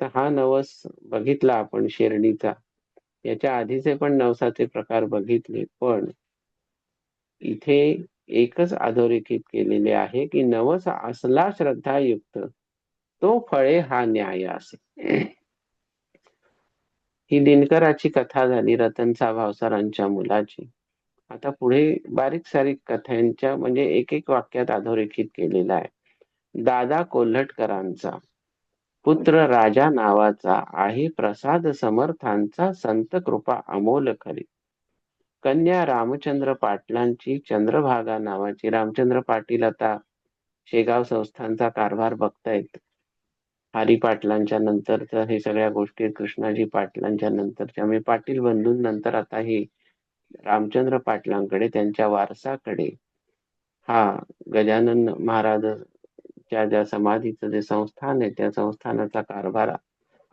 तर हा नवस बघितला आपण शेरडीचा. याच्या आधीचे पण नवसाचे प्रकार बघितले पण इथे एकच अधोरेखित केलेले आहे की नवस असला श्रद्धायुक्त तो फळे हा न्याय असे. ही दिनकराची कथा झाली रतनचा भावसारांच्या मुलाची. आता पुढे बारीक सारीक कथांच्या म्हणजे एक एक वाक्यात अधोरेखित केलेला आहे. दादा कोल्हटकरांचा. पुत्र राजा नावाचा आहे प्रसाद समर्थांचा संत कृपा अमोल खरी. कन्या रामचंद्र पाटलांची चंद्रभागा नावाची रामचंद्र पाटील आता शेगाव संस्थांचा कारभार बघतायत. हरी पाटलांच्या तर हे सगळ्या गोष्टी कृष्णाजी पाटलांच्या नंतरच्या. मी पाटील बंधून नंतर आता हे रामचंद्र पाटलांकडे त्यांच्या वारसाकडे हा गजानन महाराज त्या ज्या समाधीचं जे संस्थान आहे त्या संस्थानाचा कारभार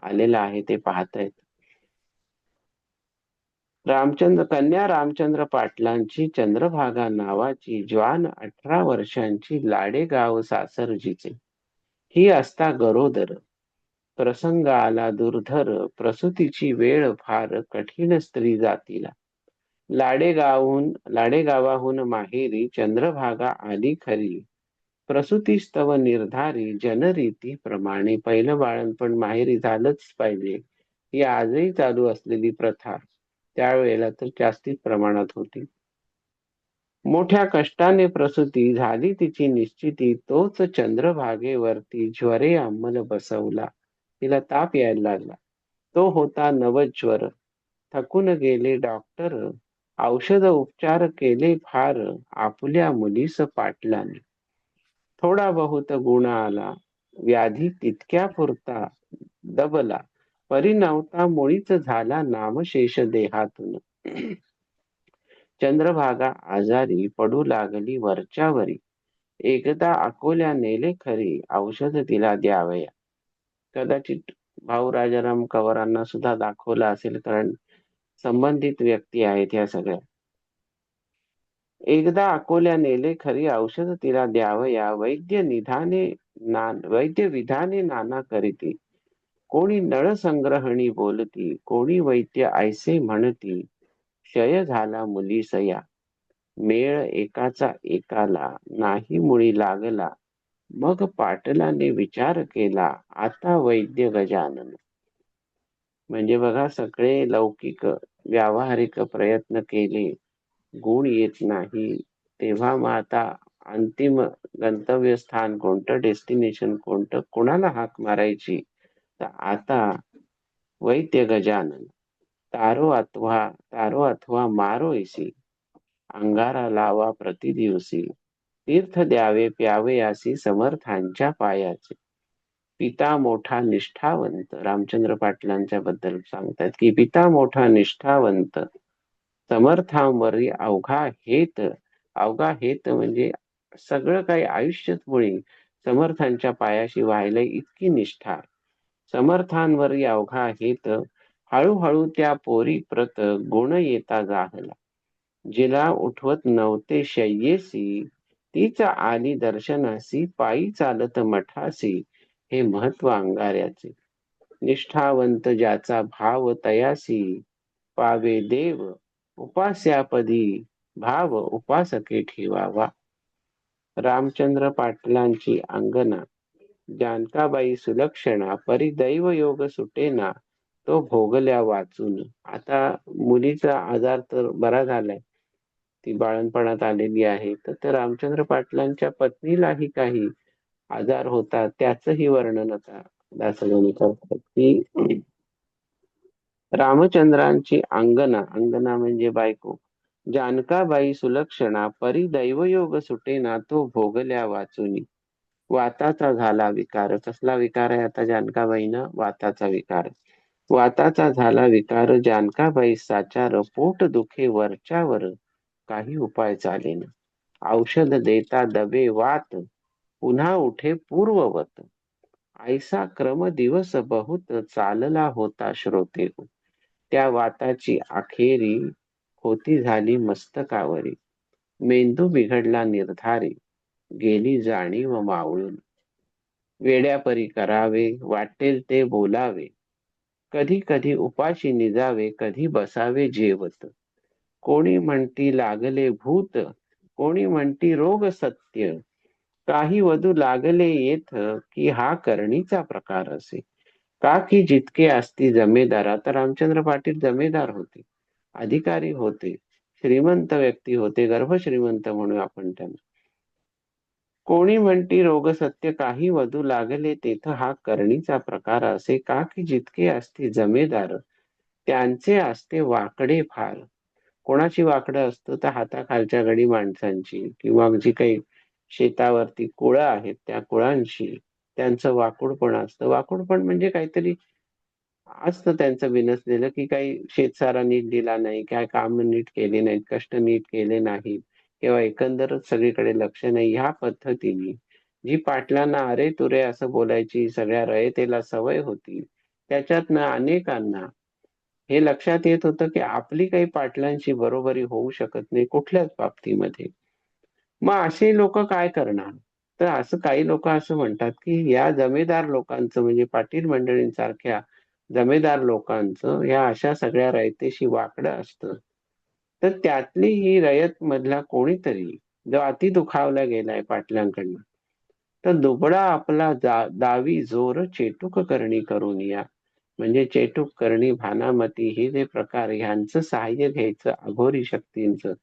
आलेला आहे ते पाहतायत. रामचंद्र कन्या रामचंद्र पाटलांची चंद्रभागा नावाची ज्वान अठरा वर्षांची लाडेगाव सासरजीचे. ही असता गरोदर प्रसंग आला दुर्धर प्रसूतीची वेळ फार कठीण स्त्री जातीला. लाडेगावहून लाडेगावाहून माहेरी चंद्रभागा आली खरी. प्रसूतीस्तव निर्धारी जनरीती प्रमाणे पहिलं बाळणपण माहेरी झालंच पाहिजे. ही आजही चालू असलेली प्रथा त्यावेळेला तर जास्तीत प्रमाणात होती. मोठ्या कष्टाने प्रसूती झाली तिची निश्चिती तोच चंद्रभागेवरती ज्वरे अंमल बसवला. तिला ताप यायला लागला. तो होता नवज्वर. थकून गेले डॉक्टर. औषध उपचार केले फार. आपल्या मुलीस पाटलाने. थोडा बहुत गुण आला व्याधी तितक्या पुरता दबला परिणवता मुळीच झाला नामशेष देहातून. चंद्रभागा आजारी पडू लागली वरच्यावरी. एकदा अकोल्या नेले खरी औषध तिला द्यावया. कदाचित भाऊ राजाराम कवरांना सुद्धा दाखवला असेल कारण संबंधित व्यक्ती आहेत ह्या सगळ्या. एकदा अकोल्या नेले खरी औषध तिला द्यावया वैद्य निधाने ना वैद्य विधाने नाना करीती. कोणी नळ संग्रहणी बोलती कोणी वैद्य ऐसे म्हणती क्षय झाला मुलीसया मेळ एकाचा एकाला नाही मुळी लागला. मग पाटलाने विचार केला आता वैद्य गजानन. म्हणजे बघा सगळे लौकिक व्यावहारिक प्रयत्न केले. गुण येत नाही. तेव्हा मग आता अंतिम गंतव्य स्थान कोणतं? डेस्टिनेशन कोणतं? कोणाला हाक मारायची? तर आता वैद्य गजानन. तारो अथवा तारो अथवा मारो इसी. अंगारा लावा प्रतिदिवसी. तीर्थ द्यावे प्यावे असी समर्थांच्या पायाचे. पिता मोठा निष्ठावंत. रामचंद्र पाटलांच्या बद्दल सांगतात की पिता मोठा निष्ठावंत. समर्थांवरी अवघा हेत. अवघा हेत म्हणजे सगळं काही आयुष्यच मुळी समर्थांच्या पायाशी व्हायला इतकी निष्ठा. समर्थांवरी अवघा हेत. हळूहळू त्या पोरी प्रत गुण येता जाहला. जिला उठवत नव्हते शय्येसी. तीच आली दर्शनासी. पायी चालत मठासी. हे महत्त्व अंगाऱ्याचे. निष्ठावंत ज्याचा भाव तयासी. पावे देव. उपास्यापदी भाव उपासके ठेवावा. रामचंद्र पाटलांची अंगना जानकाबाई सुलक्षणा. परिदैव योग सुटेना. तो भोगल्या वाचून. आता मुलीचा आजार तर बरा झालाय. ती बाळणपणात आलेली आहे. तर त्या रामचंद्र पाटलांच्या पत्नीलाही काही आजार होता त्याचही वर्णन आता दासगणी करतात की रामचंद्रांची अंगना अंगना म्हणजे बायको. जानकाबाई सुलक्षणा परी दैवयोग सुटेना तो भोगल्या वाचुनी. वाताचा झाला विकार. कसला विकार आहे आता जानकाबाईनं? वाताचा विकार. वाताचा झाला विकार. जानकाबाई साचार पोट दुखे वरच्यावर. काही उपाय चालेन औषध देता दबे वात. पुन्हा उठे पूर्ववत. ऐसा क्रम दिवस बहुत चालला होता श्रोते त्या वाताची अखेरी होती झाली मस्तकावरी. मेंदू बिघडला निर्धारी गेली जाणीव मावळून. वेड्यापरी करावे वाटेल ते बोलावे. कधी कधी उपाशी निजावे कधी बसावे जेवत. कोणी म्हणती लागले भूत कोणी म्हणती रोग सत्य. काही वधू लागले येथ की हा करणीचा प्रकार असे. का की जितके असती जमेदार तर रामचंद्र पाटील जमेदार होते अधिकारी होते श्रीमंत व्यक्ती होते गर्भश्रीमंत म्हणू आपण त्यांना. कोणी म्हणती रोग सत्य काही वधू लागले तेथ हा करणीचा प्रकार असे का की जितके असते जमेदार त्यांचे असते वाकडे फार. कोणाची वाकडं असतं तर हाताखालच्या गडी माणसांची किंवा जी काही शेतावरती कुळं आहेत त्या कुळांशी. त्यांचं वाकुड पण असतं. वाकुड पण म्हणजे काहीतरी असतं त्यांचं विनसलेलं की काही शेतसारा नीट दिला नाही काय काम नीट केले नाहीत कष्ट नीट केले नाहीत किंवा एकंदरच सगळीकडे लक्ष नाही. ह्या पद्धतीने जी पाटलांना अरे तुरे असं बोलायची सगळ्या रयतेला सवय होती. त्याच्यातनं अनेकांना हे लक्षात येत होतं की आपली काही पाटलांशी बरोबरी होऊ शकत नाही कुठल्याच बाबतीमध्ये. मग असे लोक काय करणार? तर असं काही लोक असं म्हणतात की या जमेदार लोकांचं म्हणजे पाटील मंडळींसारख्या जमेदार लोकांचं या अशा सगळ्या रयतेशी वाकडं असतं. तर त्यातली ही रयत मधला कोणीतरी जो अति दुखावला गेलाय पाटलांकडनं तर दुबळा आपला दावी जोर चेटुक करणी करून या. म्हणजे चेटुक करणी भानामती हे जे प्रकार ह्यांचं सहाय्य घ्यायचं अघोरी शक्तींचं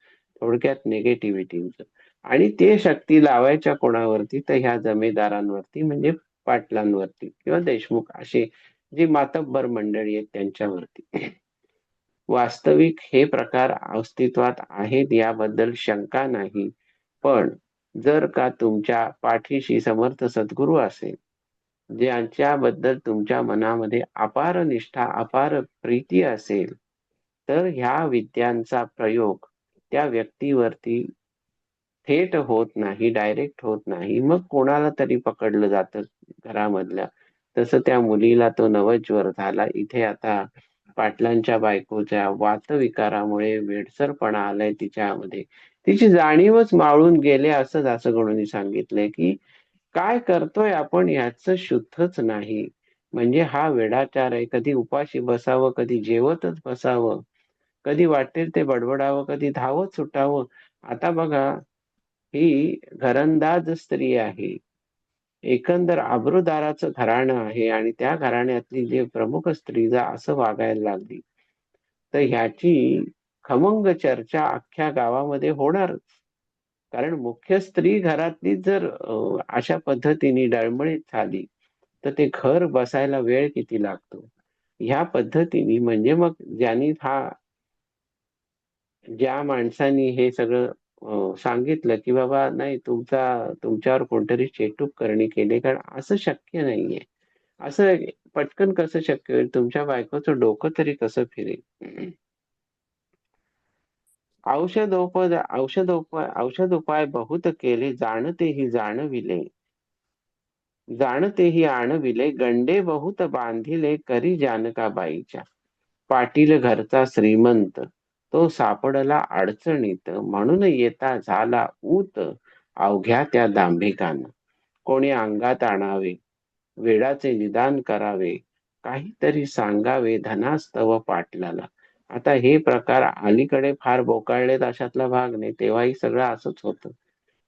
थोडक्यात निगेटिव्हिटींचं आणि ते शक्ती लावायच्या कोणावरती? तर ह्या जमेदारांवरती म्हणजे पाटलांवरती किंवा देशमुख असे जी मातब्बर मंडळी आहेत त्यांच्यावरती. वास्तविक हे प्रकार अस्तित्वात आहेत याबद्दल शंका नाही. पण जर का तुमच्या पाठीशी समर्थ सद्गुरू असेल ज्यांच्याबद्दल तुमच्या मनामध्ये अपार निष्ठा अपार प्रीती असेल तर ह्या विद्यांचा प्रयोग त्या व्यक्तीवरती थेट होत नाही डायरेक्ट होत नाही. मग कोणाला तरी पकडलं जातं घरामधल्या. तसं त्या मुलीला तो नवज्वर झाला. इथे आता पाटलांच्या बायकोच्या वातविकारामुळे वेडसरपणा आलाय तिच्यामध्ये. तिची जाणीवच माळून गेले असंच असं गणून सांगितलंय की काय करतोय आपण याच शुद्धच नाही. म्हणजे हा वेडाचार आहे. कधी उपाशी बसावं कधी जेवतच बसावं. कधी वाटेल ते बडबडावं कधी धावत सुटावं. आता बघा ही घरंदाज स्त्री आहे. एकंदर आबरूदाराचं घराणं आहे आणि त्या घराण्यातली जे प्रमुख स्त्री जा असं वागायला लागली. तर ह्याची खमंग चर्चा अख्ख्या गावामध्ये होणारच. कारण मुख्य स्त्री घरातली जर अशा पद्धतीने डळमळीत झाली तर ते घर बसायला वेळ किती लागतो? ह्या पद्धतीने म्हणजे मग ज्यांनी हा ज्या माणसांनी हे सगळं सांगितलं की बाबा नाही तुमचा तुमच्यावर कोणतरी चेटूक करणे केले कारण असं शक्य नाहीये. असं पटकन कसं शक्य होईल? तुमच्या बायकोचं डोकं तरी कसं फिरेल? औषधोपद औषधोपाय औषध उपाय बहुत केले जाणतेही जाणविले. जाणतेही आणविले गंडे बहुत बांधिले करी जानकाबाईच्या. पाटील घरचा श्रीमंत. तो सापडला अडचणीत. म्हणून येता झाला ऊत. अवघ्या त्या दांभिकानं. कोणी अंगात आणावे. वेळाचे निदान करावे. काहीतरी सांगावे. धनास्तव पाटलाला. आता हे प्रकार अलीकडे फार बोकाळलेत अशातला भाग नाही. तेव्हाही सगळं असंच होतं.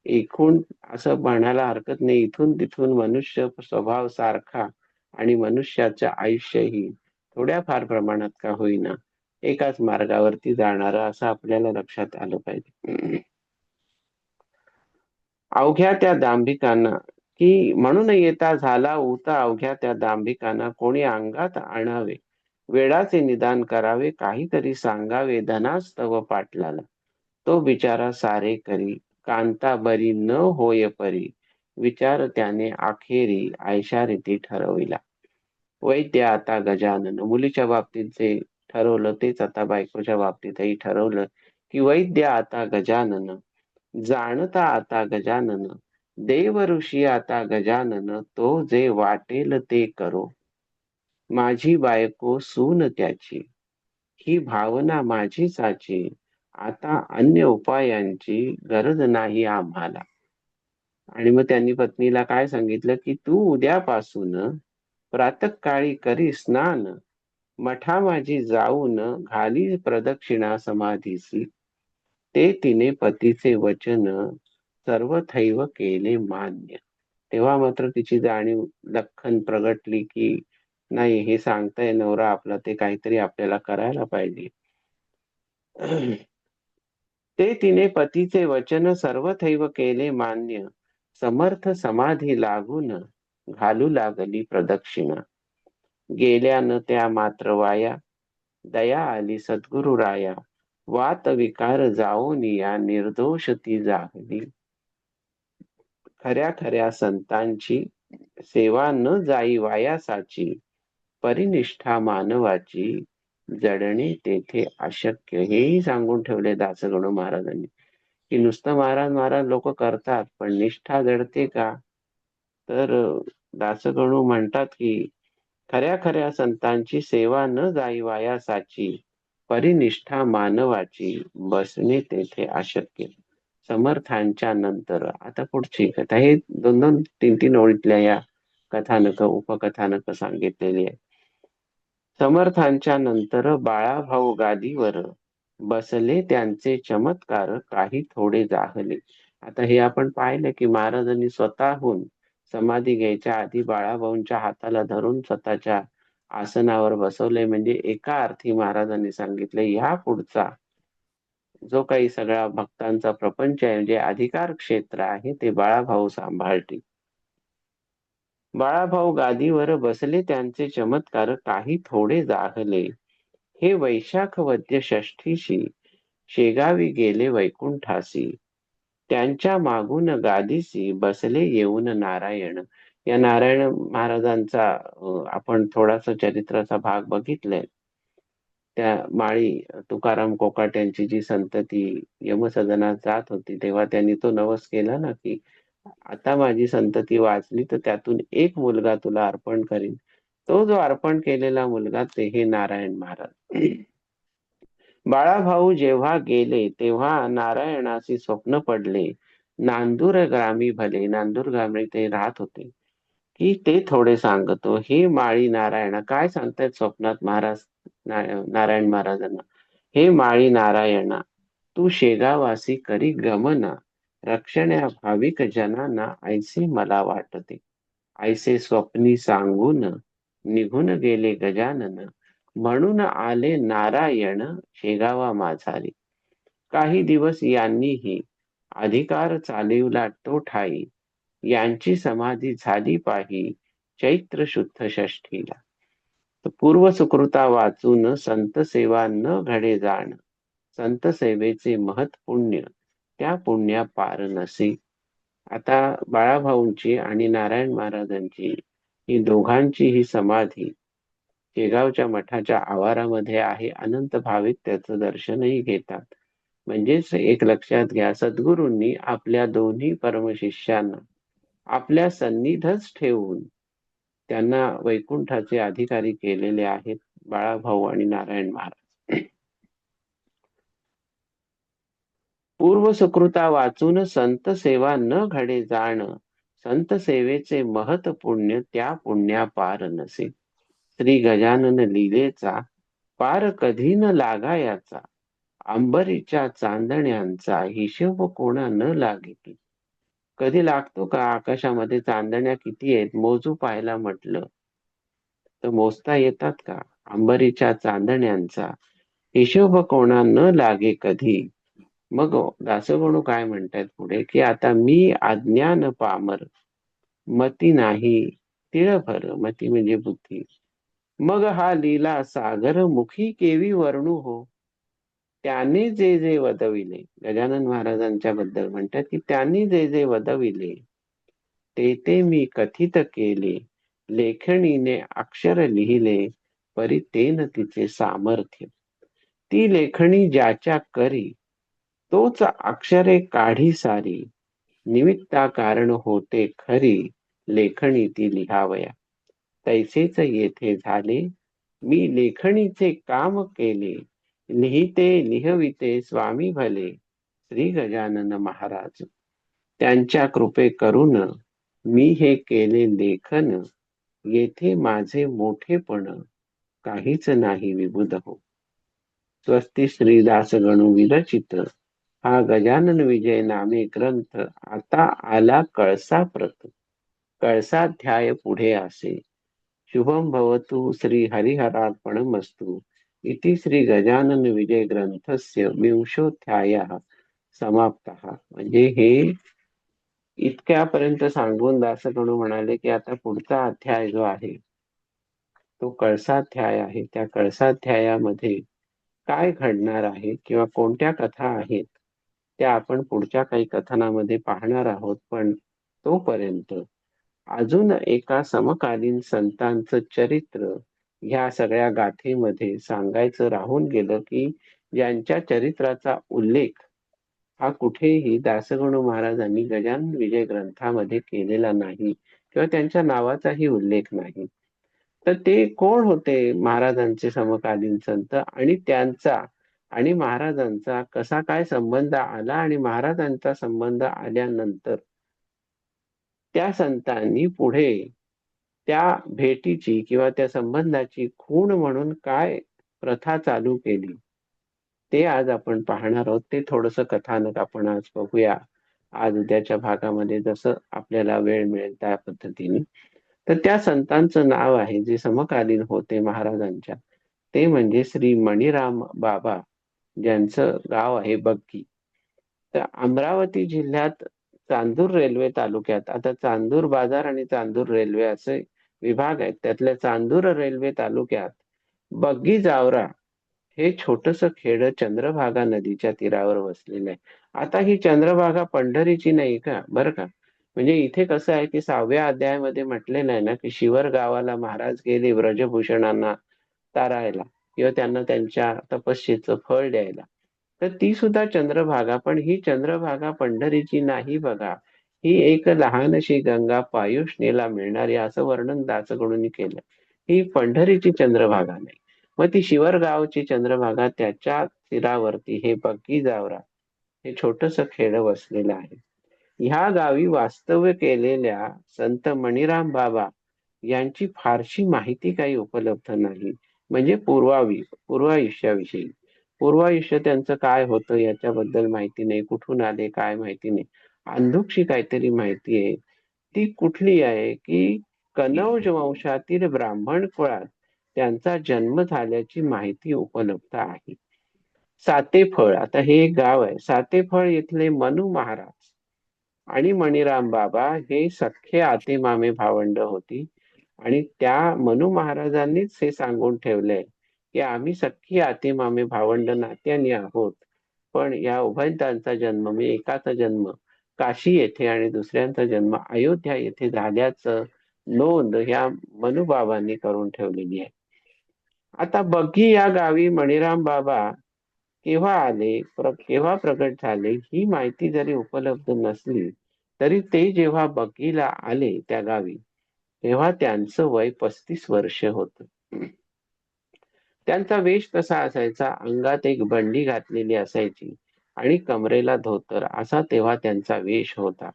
एकूण असं म्हणायला हरकत नाही. इथून तिथून मनुष्य स्वभाव सारखा आणि मनुष्याचं आयुष्यही थोड्या फार प्रमाणात का होईना. एकाच मार्गावरती जाणार असं आपल्याला लक्षात आलं पाहिजे. अवघ्या त्या दांभिकांना की म्हणून येता झाला उता अवघ्या त्या दांभिकांना कोणी अंगात आणावे? वेळाचे निदान करावे काहीतरी सांगावे धनास्तव पाटलाला. तो बिचारा सारे करी कांता बरी न होय परी विचार त्याने अखेरी आयशा रीती ठरविला. वैद्य आता गजानन मुलीच्या बाबतीत जे ठरवलं तेच आता बायकोच्या बाबतीतही ठरवलं की वैद्य आता गजानन जाणता आता गजानन देव ऋषी आता गजानन तो जे वाटेल ते करो. माझी बायको सून त्याची ही भावना माझी साची आता अन्य उपायांची गरज नाही आम्हाला. आणि मग त्यांनी पत्नीला काय सांगितलं की तू उद्यापासून प्रातकाळी करी स्नान मठा माझी जाऊन घाली प्रदक्षिणा समाधीसी. ते तिने पतीचे वचन सर्वथैव केले मान्य. तेव्हा मात्र तिची जाणीव लखन प्रगटली की नाही हे सांगताय नवरा आपला ते काहीतरी आपल्याला करायला पाहिजे. ते तिने पतीचे वचन सर्वथैव केले मान्य. समर्थ समाधी लागून घालू लागली प्रदक्षिणा. गेल्यान त्या मात्र वाया. दया आली सद्गुरु राया. वात विकार जाऊन या निर्दोष ती जागली. खऱ्या खऱ्या संतांची सेवा न जाई वायासाची परिनिष्ठा मानवाची जडणे तेथे अशक्य हेही सांगून ठेवले दासगणू महाराजांनी. की नुसतं महाराज महाराज लोक करतात पण निष्ठा जडते का? तर दासगणू म्हणतात की खऱ्या खऱ्या संतांची सेवा न जाई वायासाची परिनिष्ठा मानवाची बसणे तेथे अशक्य. समर्थांच्या नंतर आता पुढची कथा. हे दोन दोन तीन तीन ओळीतल्या या कथानक उपकथानक सांगितलेली आहे समर्थांच्या नंतर बाळाभाऊ गादीवर बसले त्यांचे चमत्कार काही थोडे जाहले. आता हे आपण पाहिलं की महाराजांनी स्वतःहून समाधी घ्यायच्या आधी बाळाभाऊंच्या हाताला धरून स्वतःच्या आसनावर बसवले. म्हणजे एका अर्थी महाराजांनी सांगितले ह्या पुढचा जो काही सगळा भक्तांचा प्रपंच आहे म्हणजे अधिकार क्षेत्र आहे ते बाळाभाऊ सांभाळतील. बाळाभाऊ गादीवर बसले त्यांचे चमत्कार काही थोडे जाहले हे वैशाख वद्य षष्ठीशी शेगावी गेले वैकुंठासी त्यांच्या मागून गादीसी बसले येऊन नारायण. या नारायण महाराजांचा आपण थोडासा चरित्राचा भाग बघितलाय. त्या माळी तुकाराम कोकाट्यांची जी संतती यमसदनात जात होती तेव्हा त्यांनी तो नवस केला ना की आता माझी संतती वाचली तर त्यातून एक मुलगा तुला अर्पण करीन. तो जो अर्पण केलेला मुलगा ते हे नारायण महाराज. बाळाभाऊ जेव्हा गेले तेव्हा नारायणाशी स्वप्न पडले. नांदूर ग्रामी भले नांदूर ग्रामी ते राहत होते. की ते थोडे सांगतो. हे माळी नारायण काय सांगतायत स्वप्नात महाराज नारायण महाराजांना? हे माळी नारायणा तू शेगावासी करी गमना. रक्षण्या भाविक जनांना ऐसे मला वाटते. ऐसे स्वप्नी सांगून निघून गेले गजानन. म्हणून आले नारायण शेगावा माझारी काही दिवस यांनीही अधिकार चालिवला तो ठाई. यांची समाधी झाली पाही चैत्र शुद्ध षष्ठीला. पूर्व सुकृता वाचून संत सेवा न घडे जाण. संत सेवेचे महत् पुण्य त्या पुण्या पार नसे. आता बाळाभाऊंची आणि नारायण महाराजांची ही दोघांची ही समाधी शेगावच्या मठाच्या आवारामध्ये आहे. अनंत भाविक त्याचं दर्शनही घेतात. म्हणजेच एक लक्षात घ्या सद्गुरूंनी आपल्या दोन्ही परमशिष्यांना आपल्या सन्निधच ठेवून त्यांना वैकुंठाचे अधिकारी केलेले आहेत बाळाभाऊ आणि नारायण महाराज. पूर्व सुकृता वाचून संत सेवा न घडे जाण संत सेवेचे महत पुण्य त्या पुण्या पार नसे. श्री गजानन लिलेचा पार कधी न लागायाचा. अंबरीच्या चांदण्यांचा हिशोब कोणा न लागे कधी लागतो का आकाशामध्ये चांदण्या किती आहेत मोजू पाहायला म्हटलं. तर मोजता येतात का? अंबरीच्या चांदण्यांचा हिशोब कोणा न लागे कधी. मग दासगणू काय म्हणतात पुढे? की आता मी अज्ञान पामर मती नाही तिळभर मती म्हणजे बुद्धी. मग हा लीला सागर मुखी केवी वर्णू हो. त्याने जे जे वदविले गजानन महाराजांच्या बद्दल म्हणतात की त्यांनी जे जे वदविले ते ते मी कथित केले लेखणीने अक्षर लिहिले परी तेन तिचे सामर्थ्य. ती लेखणी ज्याच्या करी तोच अक्षरे काढी सारी निमित्ता कारण होते खरी लेखणी ती लिहावया. तैसेच येथे झाले. मी लेखणीचे काम केले. लिहिते लिहविते स्वामी भले. श्री गजानन महाराज. त्यांच्या कृपे करून मी हे केले लेखन. येथे माझे मोठेपण काहीच नाही विबुध हो. स्वस्ती श्रीदास गणू विरचित. हा गजानन विजय नामे ग्रंथ आता आला कळसा प्रत. कळसाध्याय पुढे असे शुभम भवतु श्री हरिहरार्पणमस्तु इति श्री गजानन विजय ग्रंथस्य विंशोध्याय समाप्त। म्हणजे हे इतक्यापर्यंत सांगून दासगणू म्हणाले की आता पुढचा अध्याय जो आहे तो कळसाध्याय आहे. त्या कळसाध्यायामध्ये काय घडणार आहे किंवा कोणत्या कथा आहेत त्या आपण पुढच्या काही कथनामध्ये पाहणार आहोत. पण तोपर्यंत अजून एका समकालीन संतांचं चरित्र ह्या सगळ्या गाथेमध्ये सांगायचं राहून गेलं की ज्यांच्या चरित्राचा उल्लेख हा कुठेही दासगणू महाराजांनी गजान विजय ग्रंथामध्ये केलेला नाही किंवा त्यांच्या नावाचाही उल्लेख नाही. तर ते कोण होते महाराजांचे समकालीन संत आणि त्यांचा आणि महाराजांचा कसा काय संबंध आला आणि महाराजांचा संबंध आल्यानंतर त्या संतांनी पुढे त्या भेटीची किंवा त्या संबंधाची खूण म्हणून काय प्रथा चालू केली? ते आज आपण पाहणार आहोत. ते थोडस कथानक आपण आज बघूया. आज उद्याच्या भागामध्ये जसं आपल्याला वेळ मिळेल त्या पद्धतीने. तर त्या संतांचं नाव आहे जे समकालीन होते महाराजांच्या. ते म्हणजे श्री मणिराम बाबा ज्यांचं गाव आहे बग्गी. तर अमरावती जिल्ह्यात चांदूर रेल्वे तालुक्यात. आता चांदूर बाजार आणि चांदूर रेल्वे असे विभाग आहेत. त्यातल्या चांदूर रेल्वे तालुक्यात बग्गी जावरा हे छोटस खेड चंद्रभागा नदीच्या तीरावर वसलेलं आहे. आता ही चंद्रभागा पंढरीची नाही का? बरं का? म्हणजे इथे कसं आहे की सहाव्या अध्यायामध्ये म्हटलेलं आहे ना की शिवर गावाला महाराज गेले व्रजभूषणांना तारायला किंवा त्यांना त्यांच्या तपस्येचं फळ द्यायला. तर ती सुद्धा चंद्रभागा. पण ही चंद्रभागा पंढरीची नाही बघा. ही एक लहानशी गंगा पायुष्णेला मिळणारी असं वर्णन दासकडून केलं. ही पंढरीची चंद्रभागा नाही. मग ती शिवरगावची चंद्रभागा त्याच्या तीरावरती हे बग्गी जावरा. हे छोटस खेड वसलेलं आहे. ह्या गावी वास्तव्य केलेल्या संत मणिराम बाबा यांची फारशी माहिती काही उपलब्ध नाही. म्हणजे पूर्वावी पूर्वायुष्याविषयी. पूर्वायुष्य त्यांचं काय होतं याच्याबद्दल माहिती नाही. कुठून आले काय माहिती नाही. अंधुकशी काहीतरी माहिती आहे. ती कुठली आहे की कनौज वंशातील ब्राह्मण कुळात त्यांचा जन्म झाल्याची माहिती उपलब्ध आहे. सातेफळ आता हे एक गाव आहे. सातेफळ इथले मनु महाराज आणि मणिराम बाबा हे सख्खे आते मामे भावंड होती आणि त्या मनु महाराजांनीच हे सांगून ठेवलंय. की आम्ही सख्खी आते मामे भावंड नात्याने आहोत. पण या उभयतांचा जन्म मी एकाचा जन्म काशी येथे आणि दुसऱ्यांचा जन्म अयोध्या येथे झाल्याचं नोंद ह्या मनुबाबांनी करून ठेवलेली आहे. आता बग्गी या गावी मणिराम बाबा केव्हा आले प्र केव्हा प्रकट झाले ही माहिती जरी उपलब्ध नसली तरी ते जेव्हा बग्गीला आले त्या गावी तेव्हा त्यांचं वय पस्तीस वर्ष होत. त्यांचा वेश कसा असायचा? अंगात एक बंडी घातलेली असायची आणि कमरेला धोतर असा तेव्हा त्यांचा वेश होता.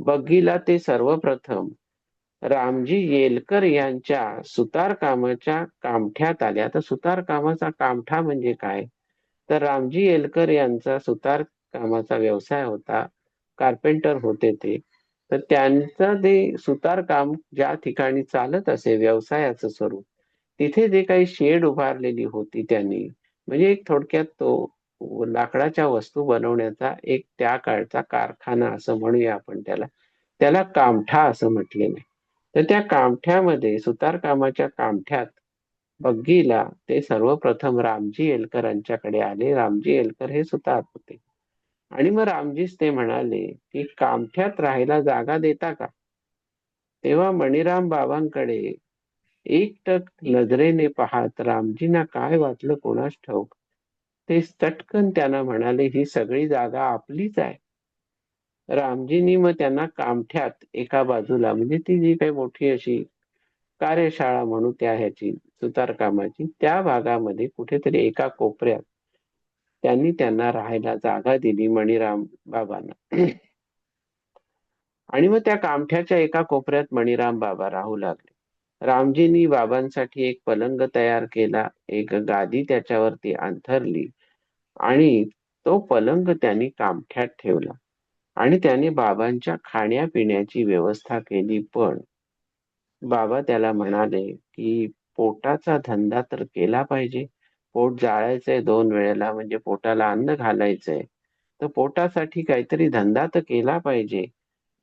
बग्गीला ते सर्वप्रथम रामजी येलकर यांच्या सुतार कामाच्या कामठ्यात आले. आता सुतार कामाचा कामठा म्हणजे काय? तर रामजी येलकर यांचा सुतार कामाचा व्यवसाय होता कार्पेंटर होते ते. तर त्यांचं ते सुतार काम ज्या ठिकाणी चालत असे व्यवसायाचं स्वरूप. तिथे जे काही शेड उभारलेली होती त्यांनी म्हणजे एक थोडक्यात तो लाकडाच्या वस्तू बनवण्याचा एक त्या काळचा कारखाना असं म्हणूया आपण त्याला. त्याला कामठा असं म्हटलेलं नाही. तर त्या कामठ्यामध्ये सुतार कामाच्या कामठ्यात बग्गीला ते सर्वप्रथम रामजी एलकरांच्याकडे आले. रामजी एलकर हे सुतार होते. आणि मग रामजीच ते म्हणाले की कामठ्यात राहायला जागा देता का? तेव्हा मणिराम बाबांकडे एकटक नजरेने पाहत रामजींना काय वाटलं कोणास ठाऊक? ते चटकन त्यांना म्हणाले ही सगळी जागा आपलीच आहे. रामजींनी मग त्यांना कामठ्यात एका बाजूला म्हणजे ती जी काही मोठी अशी कार्यशाळा म्हणू त्या ह्याची सुतार कामाची त्या भागामध्ये कुठेतरी एका कोपऱ्यात त्यांनी त्यांना राहायला जागा दिली मणिराम बाबांना. आणि मग त्या कामठ्याच्या एका कोपऱ्यात मणिराम बाबा राहू लागले. रामजींनी बाबांसाठी एक पलंग तयार केला एक गादी त्याच्यावरती अंथरली आणि तो पलंग त्यांनी कामठ्यात ठेवला आणि त्याने बाबांच्या खाण्यापिण्याची व्यवस्था केली. पण बाबा त्याला म्हणाले की पोटाचा धंदा तर केला पाहिजे. पोट जाळायचंय दोन वेळेला म्हणजे पोटाला अन्न घालायचंय. तर पोटासाठी काहीतरी धंदा तर केला पाहिजे.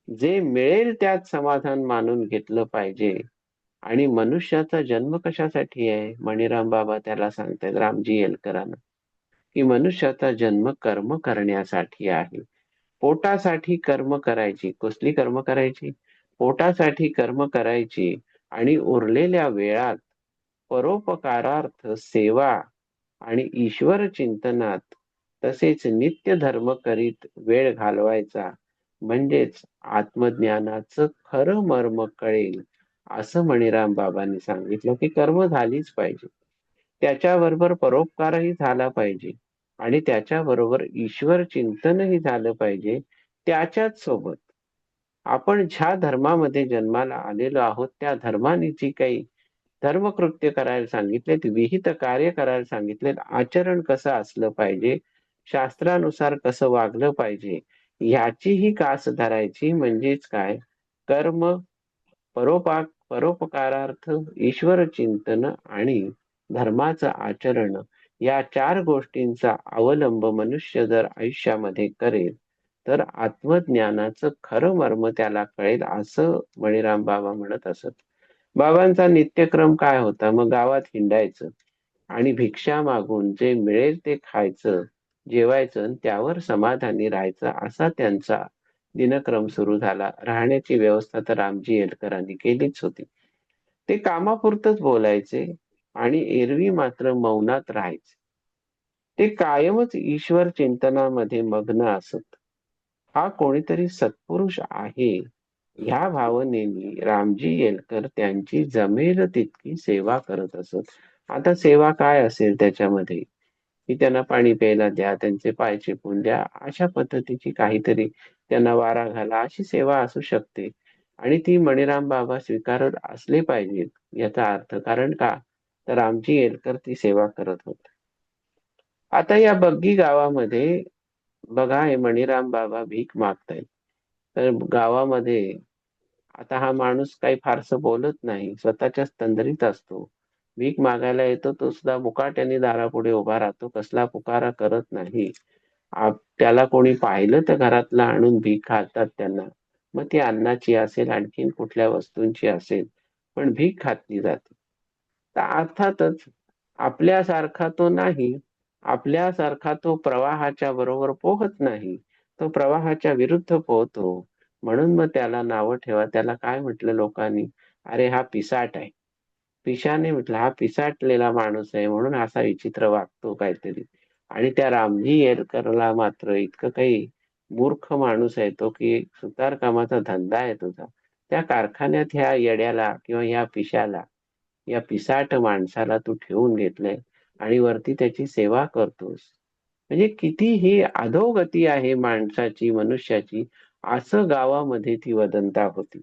जे मिळेल त्यात समाधान मानून घेतलं पाहिजे. आणि मनुष्याचा जन्म कशासाठी आहे? मणिराम बाबा त्याला सांगतायत रामजी येलकरांना की मनुष्याचा जन्म कर्म करण्यासाठी आहे. पोटासाठी कर्म करायची. कसली कर्म करायची? पोटासाठी कर्म करायची आणि उरलेल्या वेळात परोपकारार्थ सेवा आणि ईश्वर चिंतनात तसेच नित्य धर्म करीत वेळ घालवायचा. म्हणजेच आत्मज्ञानाचं खरं मर्म कळेल. असं मणिराम बाबांनी सांगितलं की कर्म झालीच पाहिजे. त्याच्याबरोबर परोपकारही झाला पाहिजे. आणि त्याच्याबरोबर ईश्वर चिंतनही झालं पाहिजे त्याच्याच सोबत. आपण ज्या धर्मामध्ये जन्माला आलेलो आहोत त्या धर्माने जी काही धर्मकृत्य करायला सांगितलेत विहित कार्य करायला सांगितलेत आचरण कसं असलं पाहिजे शास्त्रानुसार कसं वागलं पाहिजे ह्याचीही कास धरायची म्हणजेच काय? कर्म परोपाक परोपकारार्थ ईश्वर चिंतन आणि धर्माचं आचरण या चार गोष्टींचा अवलंब मनुष्य जर आयुष्यामध्ये करेल तर आत्मज्ञानाचं खरं मर्म त्याला कळेल असं मणिराम बाबा म्हणत असत. बाबांचा नित्यक्रम काय होता? मग गावात हिंडायचं आणि भिक्षा मागून जे मिळेल ते खायचं जेवायचं त्यावर समाधानी राहायचं असा त्यांचा दिनक्रम सुरू झाला. राहण्याची व्यवस्था तर रामजी येलकरांनी केलीच होती. ते कामापुरतच बोलायचे आणि एरवी मात्र मौनात राहायचे. ते कायमच ईश्वर चिंतनामध्ये मग्न असत. हा कोणीतरी सत्पुरुष आहे. ह्या भावनेनी रामजी येलकर त्यांची जमेल तितकी सेवा करत असत. आता सेवा काय असेल त्याच्यामध्ये? की त्यांना पाणी प्यायला द्या त्यांचे पाय चिपून द्या अशा पद्धतीची काहीतरी त्यांना वारा घाला अशी सेवा असू शकते. आणि ती मणिराम बाबा स्वीकारत असले पाहिजेत याचा अर्थ कारण का? तर आमची येलकर ती सेवा करत होत. आता या बग्गी गावामध्ये बघा हे मणिराम बाबा भीक मागतायत. तर गावामध्ये आता हा माणूस काही फारसं बोलत नाही स्वतःच्याच तंद्रीत असतो. भीक मागायला येतो तो सुद्धा मुकाट्याने दारापुढे उभा राहतो कसला पुकारा करत नाही. त्याला कोणी पाहिलं तर घरातला आणून भीक खातात त्यांना. मग ती अन्नाची असेल आणखीन कुठल्या वस्तूंची असेल पण भीक खातली जाते. तर अर्थातच आपल्यासारखा तो नाही आपल्यासारखा तो प्रवाहाच्या बरोबर पोहत नाही तो प्रवाहाच्या विरुद्ध पोहतो. म्हणून मग त्याला नावं ठेवा. त्याला काय म्हटलं लोकांनी? अरे हा पिसाट आहे. पिशाने म्हटलं हा पिसाटलेला माणूस आहे म्हणून असा विचित्र वागतो काहीतरी. आणि त्या रामजी येरकरला मात्र इतकं काही मूर्ख माणूस आहे तो की सुतार कामाचा धंदा आहे तुझा. त्या कारखान्यात ह्या येड्याला किंवा ह्या पिशाला या पिसाट माणसाला तू ठेवून घेतलंय आणि वरती त्याची सेवा करतोस. म्हणजे किती ही अधोगती आहे माणसाची मनुष्याची असं गावामध्ये ती वदंता होती.